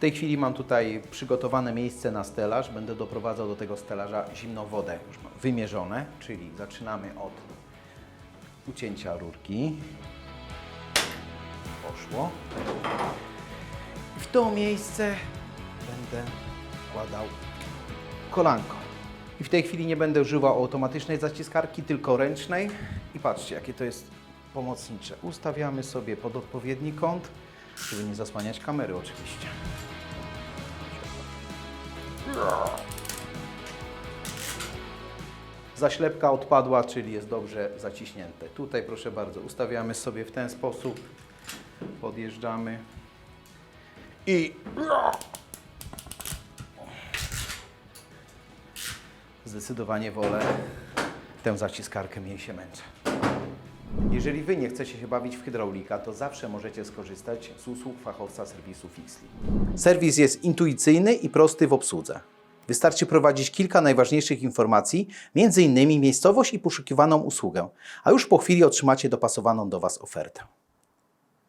tej chwili mam tutaj przygotowane miejsce na stelaż. Będę doprowadzał do tego stelaża zimną wodę, już wymierzone, czyli zaczynamy od ucięcia rurki. Poszło. W to miejsce będę wkładał kolanko. I w tej chwili nie będę używał automatycznej zaciskarki, tylko ręcznej. I patrzcie, jakie to jest pomocnicze. Ustawiamy sobie pod odpowiedni kąt, żeby nie zasłaniać kamery oczywiście. Zaślepka odpadła, czyli jest dobrze zaciśnięte. Tutaj proszę bardzo, ustawiamy sobie w ten sposób, podjeżdżamy i zdecydowanie wolę tę zaciskarkę, mniej się męczę. Jeżeli Wy nie chcecie się bawić w hydraulika, to zawsze możecie skorzystać z usług fachowca serwisu Fixly. Serwis jest intuicyjny i prosty w obsłudze. Wystarczy prowadzić kilka najważniejszych informacji, m.in. miejscowość i poszukiwaną usługę, a już po chwili otrzymacie dopasowaną do Was ofertę.